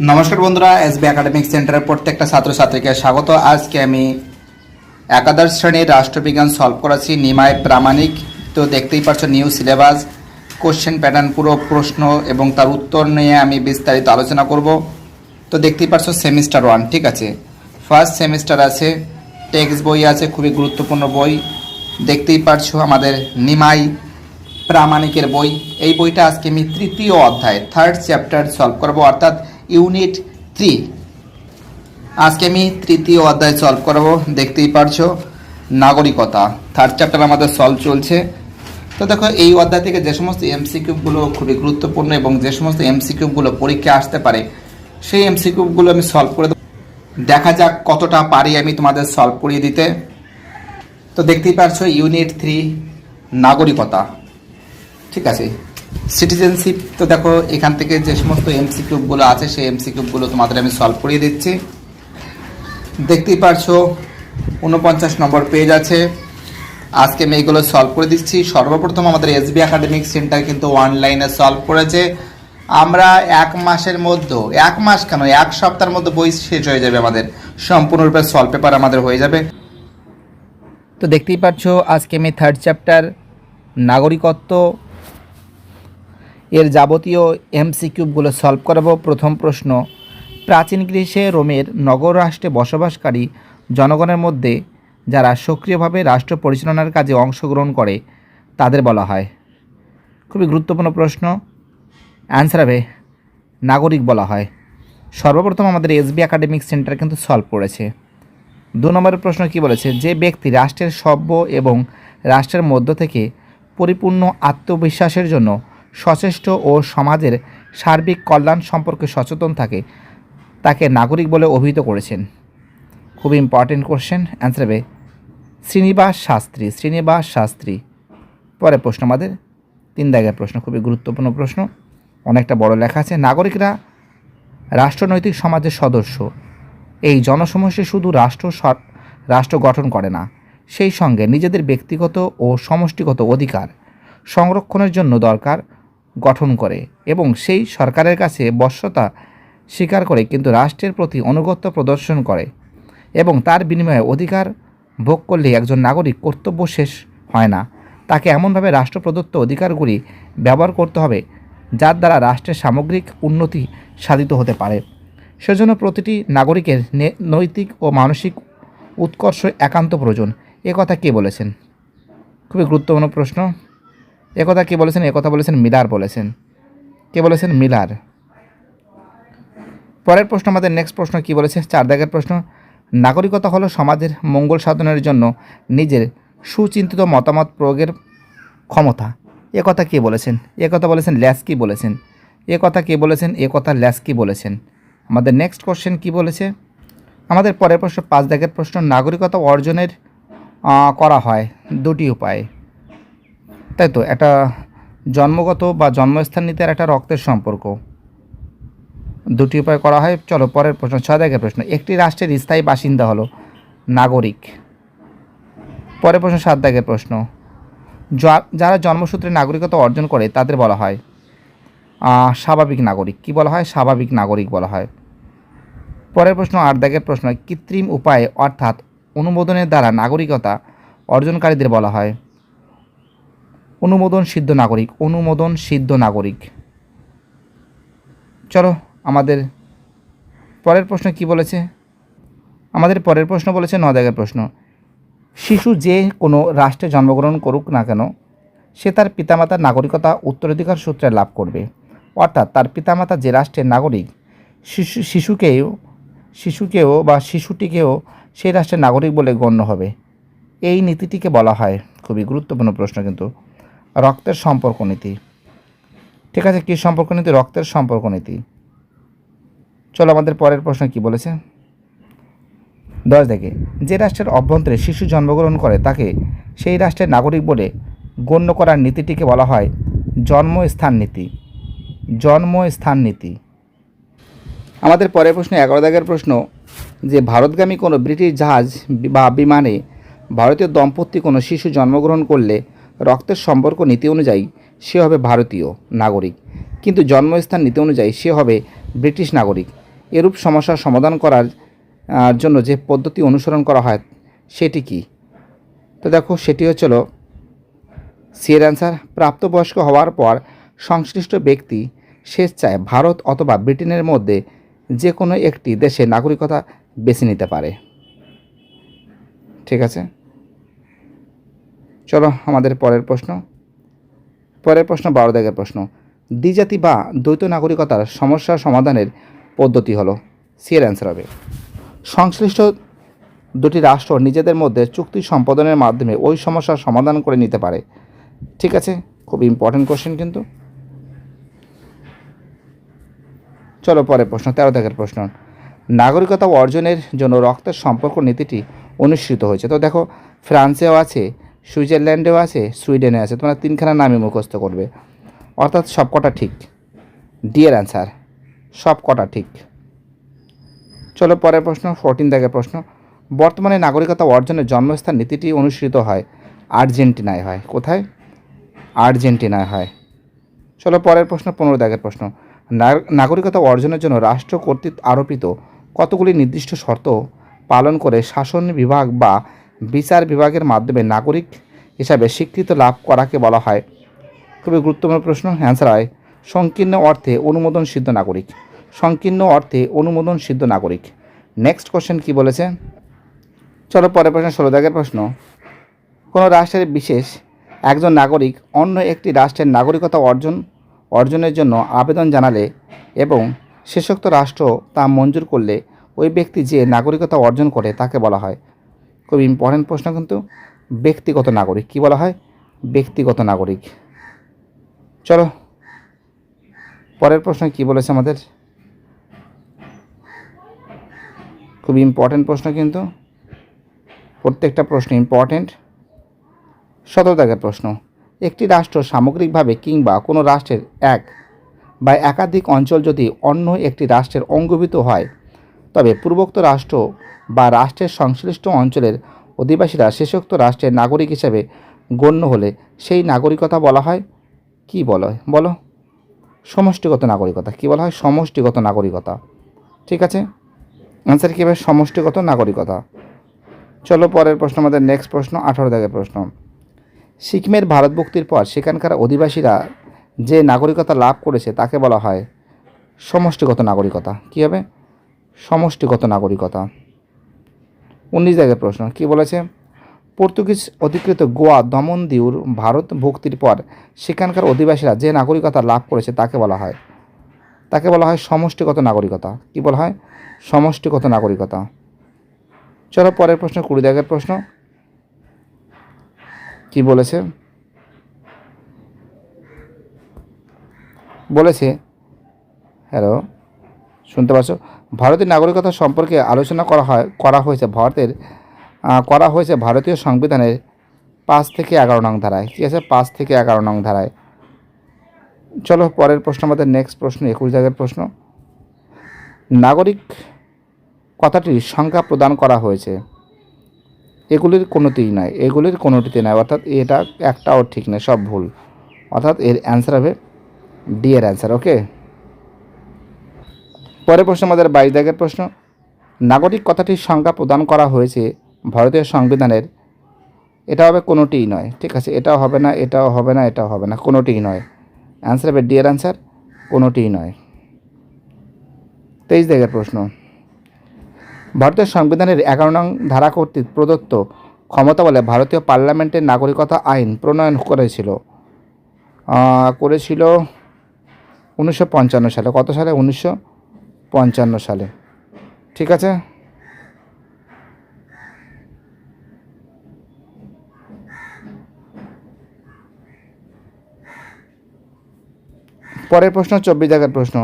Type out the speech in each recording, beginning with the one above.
নমস্কার বন্ধুরা SB academic সেন্টারের প্রত্যেকটা ছাত্রছাত্রীকে স্বাগত। আজকে আমি একাদশ শ্রেণির রাষ্ট্রবিজ্ঞান সলভ করেছি নিমায় প্রামাণিক। তো দেখতেই পাচ্ছ নিউ সিলেবাস কোশ্চেন প্যাটার্ন পুরো প্রশ্ন এবং তার উত্তর নিয়ে আমি বিস্তারিত আলোচনা করব। তো দেখতেই পাচ্ছ সেমিস্টার ওয়ান ঠিক আছে? ফার্স্ট সেমিস্টার আছে টেক্সট বই আছে, খুবই গুরুত্বপূর্ণ বই। দেখতেই পারছ আমাদের নিমাই প্রামাণিকের বই। এই বইটা আজকে আমি তৃতীয় অধ্যায় থার্ড চ্যাপ্টার সলভ করব। অর্থাৎ ইউনিট থ্রি। আজকে আমি তৃতীয় অধ্যায় সলভ করব, দেখতেই পারছ, নাগরিকতা। থার্ড চ্যাপ্টার আমাদের সলভ চলছে। তো দেখো, এই অধ্যায় থেকে যে সমস্ত এমসিকিউগুলো খুবই গুরুত্বপূর্ণ এবং যে সমস্ত এমসিকিউগুলো পরীক্ষায় আসতে পারে, সেই এমসিকিউগুলো আমি সলভ করে দেবো। দেখা যাক কতটা পারি আমি তোমাদের সলভ করিয়ে দিতে। তো দেখতেই পারছ, ইউনিট থ্রি, নাগরিকতা। ঠিক আছে? সিটিজেনশিপ তো দেখো, এখান থেকে যে সমস্ত এমসিকিউবগুলো আছে, সেই এমসিকিউবগুলো তোমাদের আমি সলভ করিয়ে দিচ্ছি। দেখতেই পারছ উনপঞ্চাশ নম্বর পেজ আছে। আজকে আমি এইগুলো সলভ করে দিচ্ছি। সর্বপ্রথম আমাদের এসবি একাডেমিক সেন্টার কিন্তু অনলাইনে সলভ করেছে। আমরা এক মাসের মধ্যে, এক মাস কেন? এক সপ্তাহের মধ্যে বই শেষ হয়ে যাবে আমাদের। সম্পূর্ণরূপে সলভ পেপার আমাদের হয়ে যাবে। তো দেখতেই পাচ্ছ আজকে আমি থার্ড চ্যাপ্টার নাগরিকত্ব এর যাবতীয় এমসিকিউবগুলো সলভ করাবো। প্রথম প্রশ্ন, প্রাচীন গ্রীসে রোমের নগর রাষ্ট্রে বসবাসকারী জনগণের মধ্যে যারা সক্রিয়ভাবে রাষ্ট্র পরিচালনার কাজে অংশগ্রহণ করে, তাদের বলা হয়। খুবই গুরুত্বপূর্ণ প্রশ্ন, অ্যান্সার হবে, নাগরিক বলা হয়। সর্বপ্রথম আমাদের এসবি একাডেমিক সেন্টার কিন্তু সলভ করেছে। দু নম্বরের প্রশ্ন কি বলেছে? যে ব্যক্তি রাষ্ট্রের সভ্য এবং রাষ্ট্রের মধ্য থেকে পরিপূর্ণ আত্মবিশ্বাসের জন্য সচেষ্ট ও সমাজের সার্বিক কল্যাণ সম্পর্কে সচেতন থাকে, তাকে নাগরিক বলে অভিহিত করেছেন। খুব ইম্পর্টেন্ট কোশ্চেন অ্যান্সার হবে, শ্রীনিবাস শাস্ত্রী শ্রীনিবাস শাস্ত্রী। পরে প্রশ্ন আমাদের, তিন দাগের প্রশ্ন, খুবই গুরুত্বপূর্ণ প্রশ্ন। অনেকটা বড় লেখা আছে, নাগরিকরা রাষ্ট্রনৈতিক সমাজের সদস্য। এই জনসমষ্টি শুধু রাষ্ট্র রাষ্ট্র গঠন করে না, সেই সঙ্গে নিজেদের ব্যক্তিগত ও সমষ্টিগত অধিকার সংরক্ষণের জন্য দরকার। গঠন করে এবং সেই সরকারের কাছে বশ্যতা স্বীকার করে কিন্তু রাষ্ট্রের প্রতি অনুগত্য প্রদর্শন করে এবং তার বিনিময়ে অধিকার ভোগ করলে একজন নাগরিক কর্তব্য শেষ হয় না। তাকে এমনভাবে রাষ্ট্র প্রদত্ত অধিকারগুলি ব্যবহার করতে হবে, যার দ্বারা রাষ্ট্রের সামগ্রিক উন্নতি সাধিত হতে পারে। সেজন্য প্রতিটি নাগরিকের নৈতিক ও মানসিক উৎকর্ষ একান্ত প্রয়োজন। এ কথা কে বলেছেন? খুবই গুরুত্বপূর্ণ প্রশ্ন। একথা কে বলেছেন? একথা বলেছেন মিলার বলেছেন। কে বলেছেন? মিলার। পরের প্রশ্ন, আমাদের নেক্সট প্রশ্ন কি বলেছে? চার দাগের প্রশ্ন, নাগরিকতা হলো সমাজের মঙ্গল সাধনের জন্য নিজের সুচিন্তিত মতামত প্রয়োগের ক্ষমতা। এ কথা কে বলেছেন? এ কথা বলেছেন ল্যাস্কি বলেছেন? এ কথা কে বলেছেন? এ কথা ল্যাস্কি বলেছেন? আমাদের নেক্সট কোশ্চেন কি বলেছে? আমাদের পরের প্রশ্ন পাঁচ দাগের প্রশ্ন, নাগরিকতা অর্জনের করা হয়। দুটি উপায়ে। তাই তো? একটা জন্মগত বা জন্মস্থান নিতে একটা রক্তের সম্পর্ক। দুটি উপায় করা হয়। চলো, পরের প্রশ্ন ছয় দাগের প্রশ্ন। একটি রাষ্ট্রের স্থায়ী বাসিন্দা হলো নাগরিক। পরের প্রশ্ন সাত দাগের প্রশ্ন যারা জন্মসূত্রে নাগরিকতা অর্জন করে, তাদের বলা হয় স্বাভাবিক নাগরিক। কি বলা হয়? স্বাভাবিক নাগরিক বলা হয়। পরের প্রশ্ন আট দাগের প্রশ্ন। কৃত্রিম উপায়ে, অর্থাৎ অনুমোদনের দ্বারা নাগরিকতা অর্জনকারীদের বলা হয় অনুমোদন সিদ্ধ নাগরিক, অনুমোদন সিদ্ধ নাগরিক। চলো, আমাদের পরের প্রশ্ন কি বলেছে? আমাদের পরের প্রশ্ন বলেছে ন দাগের প্রশ্ন। শিশু যে কোনো রাষ্ট্রে জন্মগ্রহণ করুক না কেন, সে তার পিতামাতার নাগরিকতা উত্তরাধিকার সূত্রে লাভ করবে। অর্থাৎ তার পিতামাতা যে রাষ্ট্রের নাগরিক, শিশু, শিশুকেও শিশুকেও বা শিশুটিকেও সেই রাষ্ট্রের নাগরিক বলে গণ্য হবে। এই নীতিটিকে বলা হয়। খুবই গুরুত্বপূর্ণ প্রশ্ন কিন্তু। রক্তের সম্পর্ক নীতি। ঠিক আছে, কী সম্পর্ক নীতি? রক্তের সম্পর্ক নীতি। চলো আমাদের পরের প্রশ্ন কি বলেছে? দশ দেখে, যে রাষ্ট্রের অভ্যন্তরে শিশু জন্মগ্রহণ করে, তাকে সেই রাষ্ট্রের নাগরিক বলে গণ্য করার নীতিটিকে বলা হয় জন্মস্থান নীতি। জন্মস্থান নীতি। আমাদের পরের প্রশ্ন, এগারো দাগের প্রশ্ন, যে ভারতগামী কোনো ব্রিটিশ জাহাজ বা বিমানে ভারতীয় দম্পতি কোনো শিশু জন্মগ্রহণ করলে রক্তের সম্পর্ক নীতি অনুযায়ী সে হবে ভারতীয় নাগরিক। কিন্তু জন্মস্থান নীতি অনুযায়ী সে হবে ব্রিটিশ নাগরিক। এরূপ সমস্যার সমাধান করার জন্য যে পদ্ধতি অনুসরণ করা হয়, সেটি কি? তো দেখো, সেটি হচ্ছিল সিয়ের অ্যান্সার প্রাপ্তবয়স্ক হওয়ার পর সংশ্লিষ্ট ব্যক্তি স্বেচ্ছায় ভারত অথবা ব্রিটেনের মধ্যে যে কোনো একটি দেশের নাগরিকতা বেছে নিতে পারে। ঠিক আছে? চলো আমাদের পরের প্রশ্ন। পরের প্রশ্ন বারো দাগের প্রশ্ন। দ্বিজাতি বা দ্বৈত নাগরিকতার সমস্যা সমাধানের পদ্ধতি হলো। সিয়ের অ্যান্সার হবে। সংশ্লিষ্ট দুটি রাষ্ট্র নিজেদের মধ্যে চুক্তি সম্পাদনের মাধ্যমে ওই সমস্যার সমাধান করে নিতে পারে। ঠিক আছে? খুব ইম্পর্টেন্ট কোশ্চেন কিন্তু। চলো পরের প্রশ্ন তেরো দাগের প্রশ্ন। নাগরিকতা অর্জনের জন্য রক্তের সম্পর্ক নীতিটি অনুসৃত হয়েছে। তো দেখো, ফ্রান্সেও আছে সুইজারল্যান্ডেও আছে, সুইডেনে আছে। তোমরা তিনখানা নামই মুখস্থ করবে। অর্থাৎ সব কটা ঠিক। ডিয়ার অ্যান্সার সব কটা ঠিক। চলো পরের প্রশ্ন ফোরটিন দাগের প্রশ্ন। বর্তমানে নাগরিকতা অর্জনের জন্মস্থান নীতিটি অনুসৃত হয় আর্জেন্টিনায় হয়। কোথায়? আর্জেন্টিনায় হয়। চলো পরের প্রশ্ন, পনেরো দাগের প্রশ্ন। নাগরিকতা অর্জনের জন্য রাষ্ট্র কর্তৃক আরোপিত কতগুলি নির্দিষ্ট শর্ত পালন করে শাসন বিভাগ বা বিচার বিভাগের মাধ্যমে নাগরিক হিসাবে স্বীকৃত লাভ করাকে বলা হয়। খুবই গুরুত্বপূর্ণ প্রশ্ন, অ্যান্সার হয়, সংকীর্ণ অর্থে অনুমোদন সিদ্ধ নাগরিক। সংকীর্ণ অর্থে অনুমোদন সিদ্ধ নাগরিক। নেক্সট কোশ্চেন কি বলেছে? চলো পরের প্রশ্ন, ষোলো দাগের প্রশ্ন। কোনো রাষ্ট্রের বিশেষ একজন নাগরিক অন্য একটি রাষ্ট্রের নাগরিকতা অর্জন, অর্জনের জন্য আবেদন জানালে এবং শেষোক্ত রাষ্ট্র তা মঞ্জুর করলে ওই ব্যক্তি যে নাগরিকতা অর্জন করে তাকে বলা হয়। খুব ইম্পর্টেন্ট প্রশ্ন কিন্তু ব্যক্তিগত নাগরিক, কি বলা হয়? ব্যক্তিগত নাগরিক। চলো, পরের প্রশ্ন কি বলেছে আমাদের? খুব ইম্পর্ট্যান্ট প্রশ্ন কিন্তু। প্রত্যেকটা প্রশ্ন ইম্পর্ট্যান্ট সতেরো প্রশ্ন। একটি রাষ্ট্র সামগ্রিকভাবে কিংবা কোনো রাষ্ট্রের এক বা একাধিক অঞ্চল যদি অন্য একটি রাষ্ট্রের অঙ্গীভূত হয়, তবে পূর্বোক্ত রাষ্ট্র বা রাষ্ট্রের সংশ্লিষ্ট অঞ্চলের অধিবাসীরা শেষোক্ত রাষ্ট্রের নাগরিক হিসেবে গণ্য হলে সেই নাগরিকতা বলা হয় কি বলা হয়? বলো। সমষ্টিগত নাগরিকতা। কি বলা হয়? সমষ্টিগত নাগরিকতা। ঠিক আছে? অ্যান্সার কী হবে? সমষ্টিগত নাগরিকতা। চলো পরের প্রশ্ন, আমাদের নেক্সট প্রশ্ন, আঠারো দাগের প্রশ্ন। সিকিমের ভারত মুক্তির পর সেখানকার অধিবাসীরা যে নাগরিকতা লাভ করেছে তাকে বলা হয় সমষ্টিগত নাগরিকতা। কী হবে? সমষ্টিগত নাগরিকতা। উনিশ দাগের প্রশ্ন, কি বলেছে? পর্তুগিজ অধিকৃত গোয়া দমন দিউর ভারত ভুক্তির পর সেখানকার অধিবাসীরা যে নাগরিকতা লাভ করেছে তাকে বলা হয়, তাকে বলা হয় সমষ্টিগত নাগরিকতা। কি বলা হয়? সমষ্টিগত নাগরিকতা। চলো পরের প্রশ্ন, কুড়ি দাগের প্রশ্ন। কি বলেছে? বলেছে, হ্যালো, শুনতে পাচ্ছ? ভারতের নাগরিকতা সম্পর্কে আলোচনা করা হয়, করা হয়েছে ভারতের করা হয়েছে ভারতীয় সংবিধানের পাঁচ থেকে এগারো নং ধারায়। ঠিক আছে? পাঁচ থেকে এগারো নং ধারায়। চলো, পরের প্রশ্ন, আমাদের নেক্সট প্রশ্ন, একুশ দাগের প্রশ্ন। নাগরিক কথাটির সংখ্যা প্রদান করা হয়েছে। এগুলির কোনোটিই নয়। এগুলির কোনোটিতে নয়। অর্থাৎ এটা একটাও ঠিক নয়, সব ভুল। অর্থাৎ এর অ্যান্সার হবে ডি এর অ্যান্সার ওকে পরের প্রশ্ন আমাদের বাইশ দাগের প্রশ্ন। নাগরিক কথাটির সংজ্ঞা প্রদান করা হয়েছে ভারতীয় সংবিধানের। এটা হবে কোনোটিই নয়, ঠিক আছে? এটাও হবে না, এটাও হবে না, এটাও হবে না, কোনোটিই নয়। অ্যান্সার হবে ডিয়ার অ্যান্সার কোনোটিই নয়। তেইশ দাগের প্রশ্ন। ভারতের সংবিধানের এগারো নং ধারা কর্তৃক প্রদত্ত ক্ষমতা বলে ভারতীয় পার্লামেন্টের নাগরিকতা আইন প্রণয়ন করেছিল করেছিল উনিশশো পঞ্চান্ন সালে। কত সালে? উনিশশো পঞ্চান্ন সালে। ঠিক আছে? পরের প্রশ্ন, চব্বিশ জায়গার প্রশ্ন।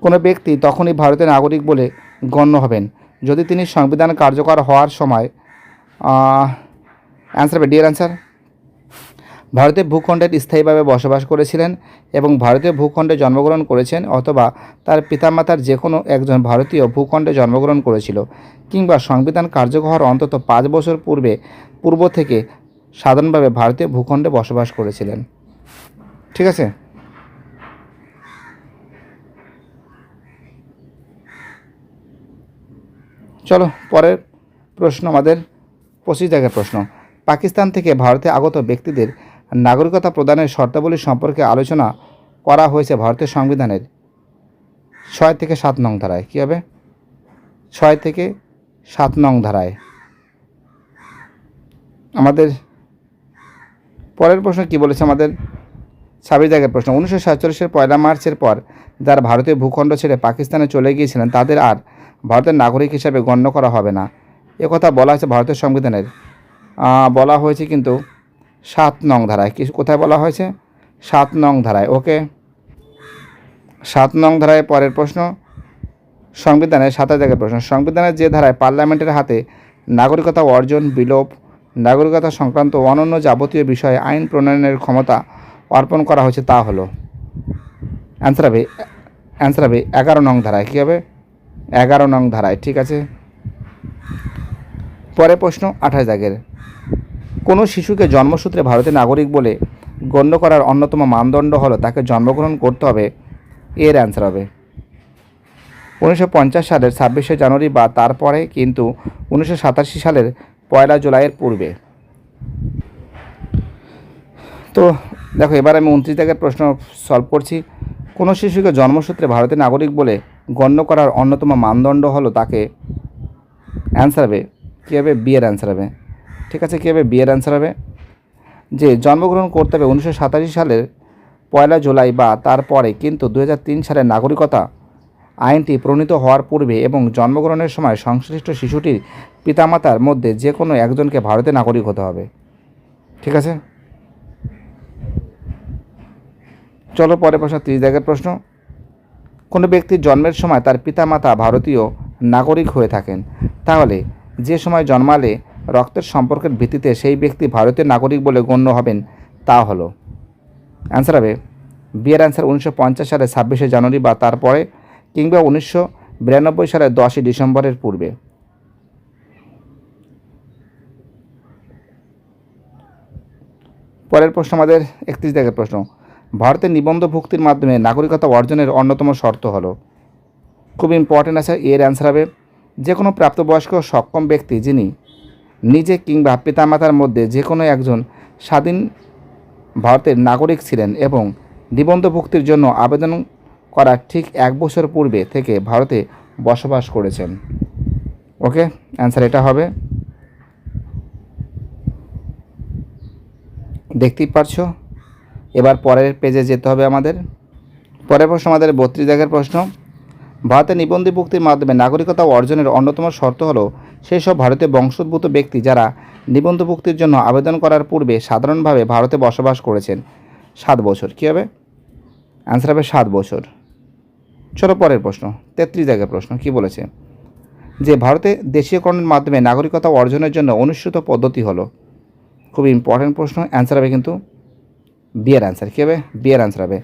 কোনো ব্যক্তি তখনই ভারতের নাগরিক বলে গণ্য হবেন। যদি তিনি সংবিধান কার্যকর হওয়ার সময় অ্যান্সার হবে ডিয়ার অ্যান্সার ভারতের ভূখণ্ডের স্থায়ীভাবে বসবাস করেছিলেন এবং ভারতীয় ভূখণ্ডে জন্মগ্রহণ করেছেন অথবা তার পিতামাতার যে কোনো একজন ভারতীয় ভূখণ্ডে জন্মগ্রহণ করেছিল কিংবা সংবিধান কার্যকর অন্তত পাঁচ বছর পূর্বে পূর্ব থেকে সাধারণভাবে ভারতীয় ভূখণ্ডে বসবাস করেছিলেন। ঠিক আছে? চলো, পরের প্রশ্ন আমাদের পঁচিশ জায়গার প্রশ্ন। পাকিস্তান থেকে ভারতে আগত ব্যক্তিদের নাগরিকতা প্রদানের শর্তাবলী সম্পর্কে আলোচনা করা হয়েছে ভারতের সংবিধানের ছয় থেকে সাত নং ধারায়। কী হবে? ছয় থেকে সাত নং ধারায়। আমাদের পরের প্রশ্ন কি বলেছে আমাদের? ছাব্বিশ জায়গার প্রশ্ন। উনিশশো সাতচল্লিশের পয়লা মার্চের পর যারা ভারতীয় ভূখণ্ড ছেড়ে পাকিস্তানে চলে গিয়েছিলেন, তাদের আর ভারতের নাগরিক হিসাবে গণ্য করা হবে না। একথা বলা হয়েছে ভারতের সংবিধানের। বলা হয়েছে কিন্তু সাত নং ধারায় কিছু কোথায় বলা হয়েছে? সাত নং ধারায়, ওকে? সাত নং ধারায় পরের প্রশ্ন সংবিধানের সাতাশ জায়গার প্রশ্ন সংবিধানের যে ধারায় পার্লামেন্টের হাতে নাগরিকতা অর্জন, বিলোপ, নাগরিকতা সংক্রান্ত অনন্য যাবতীয় বিষয়ে আইন প্রণয়নের ক্ষমতা অর্পণ করা হয়েছে তা হলো অ্যান্সার হবে অ্যান্সার হবে এগারো নং ধারায়, কী হবে? এগারো নং ধারায়, ঠিক আছে? পরের প্রশ্ন আঠাশ দাগের কোনো শিশুকে জন্মসূত্রে ভারতের নাগরিক বলে গণ্য করার অন্যতম মানদণ্ড হলো তাকে জন্মগ্রহণ করতে হবে, এর অ্যান্সার হবে। উনিশশো পঞ্চাশ সালের ছাব্বিশে জানুয়ারি বা তারপরে কিন্তু উনিশশো সাতাশি সালের পয়লা জুলাইয়ের পূর্বে। তো দেখো, এবার আমি উনত্রিশ দাগের প্রশ্ন সলভ করছি। কোনো শিশুকে জন্মসূত্রে ভারতের নাগরিক বলে গণ্য করার অন্যতম মানদণ্ড হলো তাকে অ্যান্সার হবে, কী হবে? বিয়ের অ্যান্সার হবে। ঠিক আছে, কী হবে? বিয়ের অ্যান্সার হবে। যে, জন্মগ্রহণ করতে হবে উনিশশো সাতাশি সালের পয়লা জুলাই বা তারপরে কিন্তু দু হাজার তিন সালের নাগরিকতা আইনটি প্রণীত হওয়ার পূর্বে এবং জন্মগ্রহণের সময় সংশ্লিষ্ট শিশুটির পিতামাতার মধ্যে যে কোনো একজনকে ভারতের নাগরিক হতে হবে। ঠিক আছে? চলো পরে প্রশ্ন, ত্রিশ দাগের প্রশ্ন। কোনো ব্যক্তির জন্মের সময় তার পিতামাতা ভারতীয় নাগরিক হয়ে থাকেন। তাহলে যে সময় জন্মালে রক্তের সম্পর্কের ভিত্তিতে সেই ব্যক্তি ভারতীয় নাগরিক বলে গণ্য হবেন, তা হলো। অ্যান্সার হবে, বিয়ের অ্যান্সার উনিশশো সালের ছাব্বিশে জানুয়ারি বা তারপরে কিংবা উনিশশো বিরানব্বই সালের দশই ডিসেম্বরের পূর্বে। পরের প্রশ্ন আমাদের, একত্রিশ দাগের প্রশ্ন। ভারতের নিবন্ধ ভুক্তির মাধ্যমে নাগরিকতা অর্জনের অন্যতম শর্ত হলো। খুব ইম্পর্টেন্ট আছে এর অ্যান্সার হবে, যে কোনো প্রাপ্তবয়স্ক সক্ষম ব্যক্তি যিনি নিজে কিংবা পিতামাতার মধ্যে যে কোনো একজন স্বাধীন ভারতের নাগরিক ছিলেন এবং নিবন্ধভুক্তির জন্য আবেদন করার ঠিক এক বছর পূর্বে থেকে ভারতে বসবাস করেছেন। ওকে, অ্যান্সার এটা হবে। দেখতেই পারছ? এবার পরের পেজে যেতে হবে আমাদের। পরের প্রশ্ন, আমাদের বত্রিশ দাগের প্রশ্ন। ভারতের নিবন্ধীভুক্তির মাধ্যমে নাগরিকতা অর্জনের অন্যতম শর্ত হলো সেই সব ভারতীয় বংশোদ্ভূত ব্যক্তি যারা নিবন্ধভুক্তির জন্য আবেদন করার পূর্বে সাধারণভাবে ভারতে বসবাস করেছেন। সাত বছর। কী হবে? অ্যান্সার হবে সাত বছর। চলো পরের প্রশ্ন, তেত্রিশ জায়গার প্রশ্ন, কি বলেছে? যে ভারতে দেশীয়করণের মাধ্যমে নাগরিকতা অর্জনের জন্য অনুসৃত পদ্ধতি হলো। খুব ইম্পর্ট্যান্ট প্রশ্ন অ্যান্সার হবে কিন্তু বিয়ের অ্যান্সার কী হবে? বিয়ের অ্যান্সার হবে।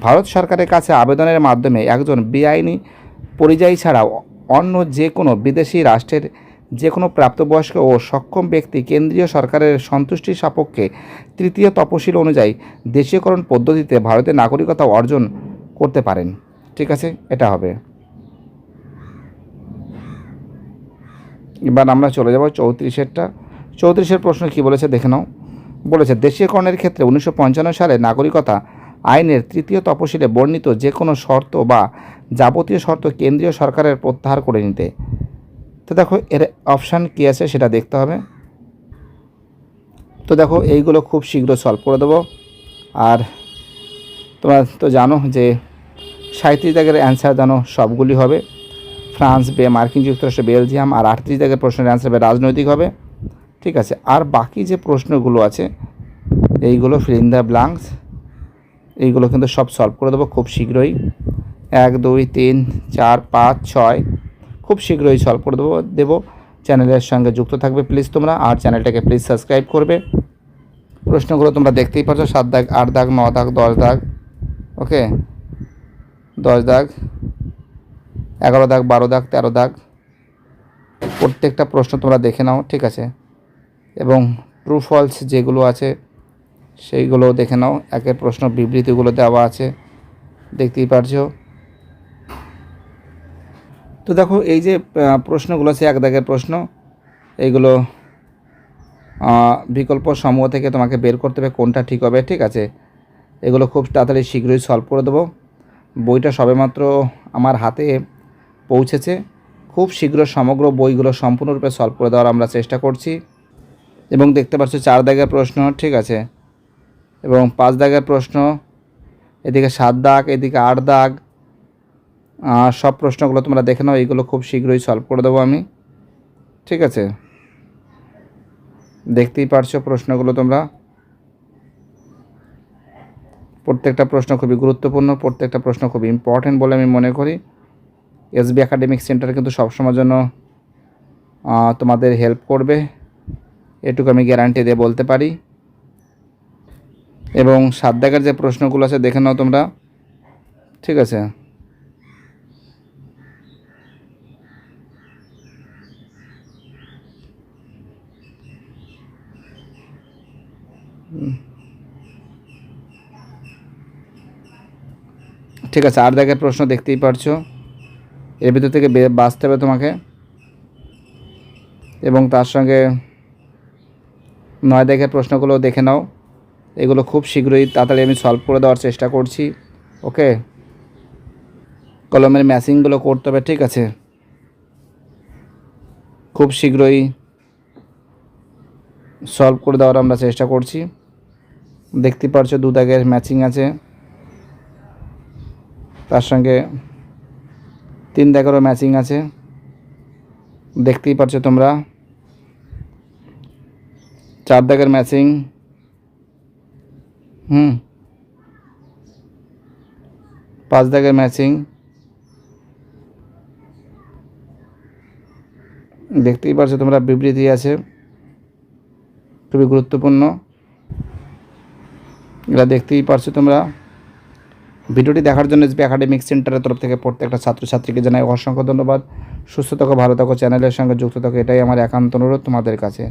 ভারত সরকারের কাছে আবেদনের মাধ্যমে একজন বেআইনি পরিযায়ী ছাড়াও অন্য যে কোনো বিদেশি রাষ্ট্রের যে কোনো প্রাপ্তবয়স্ক ও সক্ষম ব্যক্তি কেন্দ্রীয় সরকারের সন্তুষ্টির সাপক্ষে তৃতীয় তপশিল অনুযায়ী দেশীয়করণ পদ্ধতিতে ভারতের নাগরিকতা অর্জন করতে পারেন। ঠিক আছে, এটা হবে। এবার আমরা চলে যাব চৌত্রিশেরটা। চৌত্রিশের প্রশ্ন কি বলেছে? দেখে নাও। বলেছে, দেশীয়করণের ক্ষেত্রে উনিশশো পঞ্চান্ন সালে নাগরিকতা আইনের তৃতীয় তপশিলে বর্ণিত যে কোনো শর্ত বা যাবতীয় শর্ত কেন্দ্রীয় সরকারের প্রত্যাহার করে নিতে। তো দেখো, এর অপশান কী আছে সেটা দেখতে হবে। তো দেখো, এইগুলো খুব শীঘ্র সলভ করে দেবো। আর তোমরা তো জানো যে সাঁত্রিশ দাগের অ্যান্সার জানো সবগুলি হবে। ফ্রান্স বে মার্কিন যুক্তরাষ্ট্র, বেলজিয়াম আর আটত্রিশ দাগের প্রশ্নের অ্যান্সার হবে রাজনৈতিক হবে। ঠিক আছে। আর বাকি যে প্রশ্নগুলো আছে, এইগুলো ফিল দ্য ব্লাঙ্কস এইগুলো কিন্তু সব সলভ করে দেবো খুব শীঘ্রই। এক, দুই, তিন, চার, পাঁচ, ছয়, খুব শীঘ্রই সলভ করে দেবো দেবো। চ্যানেলের সঙ্গে যুক্ত থাকবে প্লিজ তোমরা, আর চ্যানেলটাকে প্লিজ সাবস্ক্রাইব করবে। প্রশ্নগুলো তোমরা দেখতেই পাচ্ছ সাত দাগ, আট দাগ, ন দাগ, দশ দাগ ওকে দশ দাগ, এগারো দাগ, বারো দাগ, তেরো দাগ। প্রত্যেকটা প্রশ্ন তোমরা দেখে নাও, ঠিক আছে? এবং ট্রু ফলস যেগুলো আছে, সেইগুলো দেখে নাও। একের প্রশ্ন বিবৃতিগুলো দেওয়া আছে। দেখতেই পারছ। তো দেখো, এই যে প্রশ্নগুলো আছে এক দাগের প্রশ্ন, এইগুলো বিকল্প সমূহ থেকে তোমাকে বের করতে হবে কোনটা ঠিক হবে, ঠিক আছে? এগুলো খুব তাড়াতাড়ি শীঘ্রই সলভ করে দেবো। বইটা সবেমাত্র আমার হাতে পৌঁছেছে। খুব শীঘ্র সমগ্র বইগুলো সম্পূর্ণরূপে সলভ করে দেওয়ার আমরা চেষ্টা করছি। এবং দেখতে পাচ্ছ চার দাগের প্রশ্ন, ঠিক আছে? এবং পাঁচ দাগের প্রশ্ন, এদিকে সাত দাগ, এদিকে আট দাগ সব প্রশ্নগুলো তোমরা দেখে নাও, এইগুলো খুব শীঘ্রই সলভ করে দেবো আমি, ঠিক আছে? দেখতেই পারছ প্রশ্নগুলো তোমরা? প্রত্যেকটা প্রশ্ন খুবই গুরুত্বপূর্ণ, প্রত্যেকটা প্রশ্ন খুব ইম্পর্টেন্ট বলে আমি মনে করি। এসবি একাডেমিক সেন্টার কিন্তু সবসময়ের জন্য তোমাদের হেল্প করবে। এটুকু আমি গ্যারান্টি দিয়ে বলতে পারি। এবং সাত দাগের যে প্রশ্নগুলো আছে, দেখে নাও তোমরা। ঠিক আছে? ঠিক আছে আট দাগের প্রশ্ন দেখতেই পারছ। এর ভিতর থেকে বাঁচতে হবে তোমাকে। এবং তার সঙ্গে নয় দাগের প্রশ্নগুলো দেখে নাও। এগুলো খুব শীঘ্রই তাড়াতাড়ি আমি সলভ করে দেওয়ার চেষ্টা করছি। ওকে? কলমের ম্যাচিংগুলো করতে হবে, ঠিক আছে? খুব শীঘ্রই সলভ করে দেওয়ার আমরা চেষ্টা করছি। দেখতে পারছ দু দাগের ম্যাচিং আছে। তার সঙ্গে তিন দাগেরও ম্যাচিং আছে। দেখতেই পারছ তোমরা। চার দাগের ম্যাচিং হুম। পাঁচ দাগের ম্যাচিং দেখতেই পারছ তোমরা বিবৃতি আছে। খুবই গুরুত্বপূর্ণ। এগুলো দেখতেই পারছ তোমরা। ভিডিওটি দেখার জন্য এসবি একাডেমিক সেন্টারের তরফ থেকে প্রত্যেকটা ছাত্রছাত্রীকে জানাই অসংখ্য ধন্যবাদ। সুস্থ থাকো, ভালো থাকো চ্যানেলের সঙ্গে যুক্ত থাকো, এটাই আমার একান্ত অনুরোধ তোমাদের কাছে।